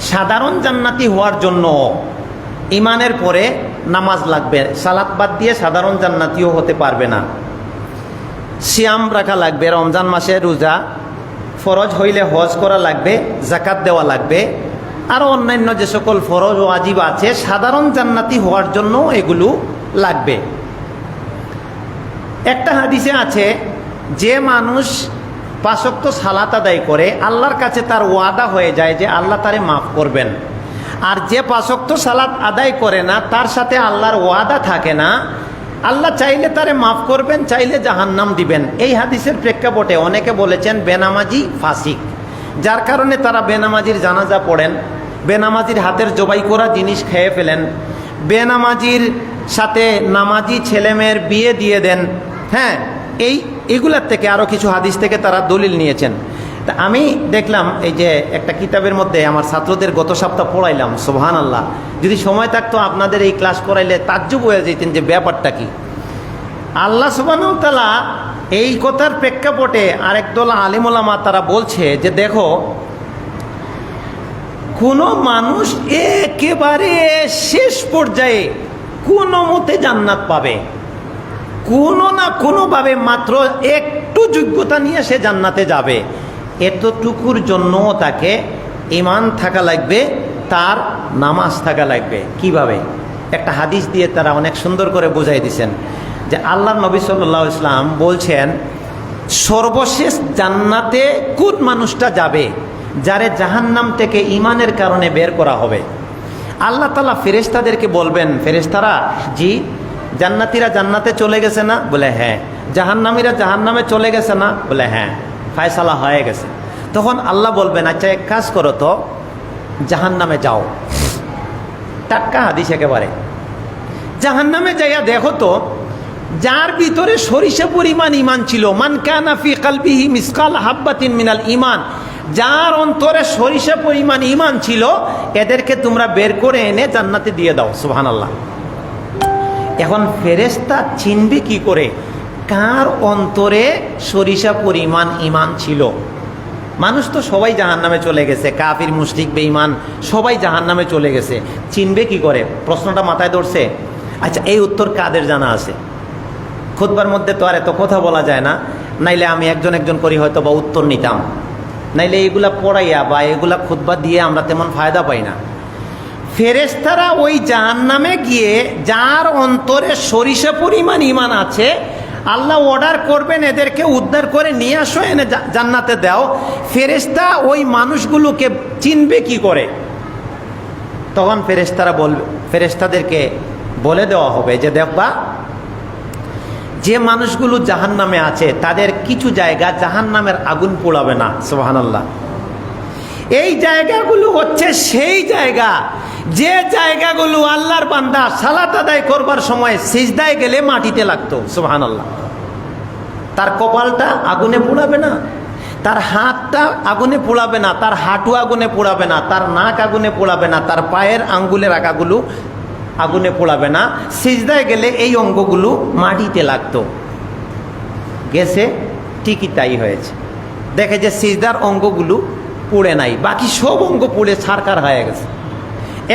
সাধারণ জান্নাতি হওয়ার জন্য ইমানের পরে নামাজ লাগবে। সালাত বাদ দিয়ে সাধারণ জান্নাতিও হতে পারবে না। সিয়াম রাখা লাগবে, রমজান মাসে রোজা। ফরজ হইলে হজ করা লাগবে জাকাত দেওয়া লাগবে। আরও অন্যান্য যে সকল ফরজ ও আজীব আছে, সাধারণ জান্নাতি হওয়ার জন্য এগুলো লাগবে। একটা হাদিসে আছে, যে মানুষ পাশক্ত সালাত আদায় করে আল্লাহর কাছে তার ওয়াদা হয়ে যায় যে আল্লাহ তারে মাফ করবেন। আর যে পাশক্ত সালাত আদায় করে না, তার সাথে আল্লাহর ওয়াদা থাকে না, আল্লাহ চাইলে তারে মাফ করবেন, চাইলে জাহান্নাম দিবেন। এই হাদিসের প্রেক্ষাপটে অনেকে বলেছেন বেনামাজি ফাসিক। যার কারণে তারা বেনামাজির জানাজা পড়েন, বেনামাজির হাতের জবাই করা জিনিস খেয়ে ফেলেন, বেনামাজির সাথে নামাজি ছেলেমেয়ের বিয়ে দিয়ে দেন। হ্যাঁ এই এগুলার থেকে আরও কিছু হাদিস থেকে তারা দলিল নিয়েছেন। তা আমি দেখলাম এই যে একটা কিতাবের মধ্যে আমার ছাত্রদের গত সপ্তাহ পড়াইলাম সোহান আল্লাহ যদি সময় থাকতো আপনাদের এই ক্লাস করাইলে তাজ্জুব হয়ে যেতেন যে ব্যাপারটা কি। আল্লাহ সুবাহতালা এই কথার প্রেক্ষাপটে আরেক দল আলিমুলামা তারা বলছে যে, দেখো, কোনো মানুষ একেবারে শেষ পর্যায়ে কোনো মতে জান্নাত পাবে। কোনো না কোনোভাবে মাত্র একটু যোগ্যতা নিয়ে সে জান্নাতে যাবে। এতটুকুর জন্য তাকে ইমান থাকা লাগবে, তার নামাজ থাকা লাগবে। কীভাবে? একটা হাদিস দিয়ে তারা অনেক সুন্দর করে বুঝাই দিছেন যে আল্লাহ নবী সাল্লাহ ইসলাম বলছেন, সর্বশেষ জান্নাতে কোন মানুষটা যাবে যারে জাহান্নাম থেকে ইমানের কারণে বের করা হবে? আল্লাহ তালা ফেরেস্তাদেরকে বলবেন ফেরেস্তারা জি জান্নাতিরা জান্নাতে চলে গেছে না? বলে হ্যাঁ। জাহান্নামীরা জাহান্নামে চলে গেছে না? বলে হ্যাঁ। ফায়সালা হয়ে গেছে। তখন আল্লাহ বলবেন আচ্ছা এক কাজ করো তো, জাহান্নামে যাও। টাটকা হাদিস একেবারে। জাহান্নামে যাইয়া দেখো তো, যার ভিতরে সরিষা পরিমাণ ইমান ছিল, মান কানাফি কালবিহি মিসকাল হাব্বাতিন মিনাল ইমান যার অন্তরে সরিষা পরিমাণ ইমান ছিল, এদেরকে তোমরা বের করে এনে জান্নাতে দিয়ে দাও সুহান আল্লাহ এখন ফেরেস্তা চিনবে কি করে? কার অন্তরে সরিষা পরিমাণ ইমান ছিল? মানুষ তো সবাই জাহান নামে চলে গেছে, কাফির, মুশরিক, বেঈমান, সবাই জাহান নামে চলে গেছে। চিনবে কি করে? প্রশ্নটা মাথায় ধরছে। আচ্ছা এই উত্তর কাদের জানা আছে? খুদবার মধ্যে তো আর এত কথা বলা যায় না। নাইলে আমি একজন একজন করি হয়তো বা উত্তর নিতাম। নাইলে এগুলা পড়াইয়া বা এগুলা খুদবা দিয়ে আমরা তেমন ফায়দা পাই না। ফেরেস্তারা ওই জাহান নামে গিয়ে, যার অন্তরে সরিষা পরিমাণ ইমান আছে, আল্লাহ অর্ডার করবেন এদেরকে উদ্ধার করে নিয়ে আসো, এনে জান্নাতে দাও। ফেরেস্তা ওই মানুষগুলোকে চিনবে কি করে? তখন ফেরেস্তারা বলবে ফেরেস্তাদেরকে বলে দেওয়া হবে যে, দেখবা, যে মানুষগুলো জাহান নামে আছে, তাদের কিছু জায়গা জাহান নামের আগুন পোড়াবে না সোহান আল্লাহ এই জায়গাগুলো হচ্ছে সেই জায়গা। যে জায়গাগুলো আল্লাহর বান্দা সালাত আদায় করবার সময় সিজদায় গেলে মাটিতে লাগতো সোহান আল্লাহ তার কপালটা আগুনে পোড়াবে না, তার হাতটা আগুনে পোড়াবে না, তার হাঁটু আগুনে পোড়াবে না, তার নাক আগুনে পোড়াবে না, তার পায়ের আঙ্গুলের আগাগুলো আগুনে পোড়াবে না। সিজদায় গেলে এই অঙ্গগুলো মাটিতে লাগতো। গেছে ঠিকই তাই হয়েছে। দেখে যে সিজদার অঙ্গগুলো পুড়ে নাই, বাকি সব অঙ্গ পুড়ে ছারকার হয়ে গেছে।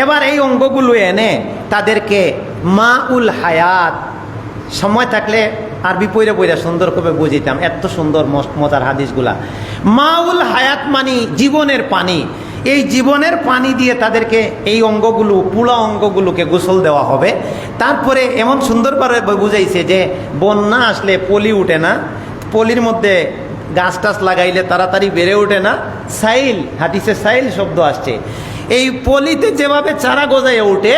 এবার এই অঙ্গগুলো এনে তাদেরকে মা উল হায়াত, সময় থাকলে আরবি পইরে পইরা সুন্দর করে বুঝিতাম, এত সুন্দর মজার হাদিসগুলা। মাউল হায়াত মানি জীবনের পানি। এই জীবনের পানি দিয়ে তাদেরকে এই অঙ্গগুলো পুলা অঙ্গগুলোকে গোসল দেওয়া হবে। তারপরে এমন সুন্দরভাবে বুঝাইছে যে, বন্যা আসলে পলি উঠে না, পলির মধ্যে গাছ টাছ লাগাইলে তাড়াতাড়ি বেড়ে ওঠে না, সাইল হাটিসে সাইল শব্দ আসছে। এই পলিতে যেভাবে চারা গজায় ওঠে,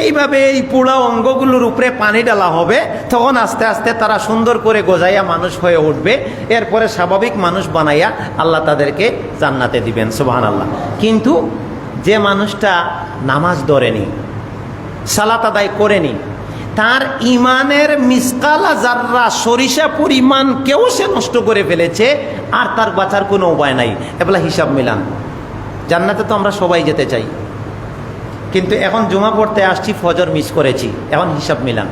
এইভাবে এই পোড়া অঙ্গগুলোর উপরে পানি ডালা হবে, তখন আস্তে আস্তে তারা সুন্দর করে গজাইয়া মানুষ হয়ে উঠবে, এরপরে স্বাভাবিক মানুষ বানাইয়া আল্লাহ তাদেরকে জান্নাতে দিবেন সুবাহান আল্লাহ কিন্তু যে মানুষটা নামাজ ধরেনি, সালাত আদায় করেনি তার ইমানের মিসকালা যাররা সরিষা পরিমাণ কেউ সে নষ্ট করে ফেলেছে, আর তার বাঁচার কোনো উপায় নাই। এবেলা হিসাব মিলান। জান্নাতে তো আমরা সবাই যেতে চাই। কিন্তু এখন জমা পড়তে আসছি, ফজর মিস করেছি। এখন হিসাব মিলান।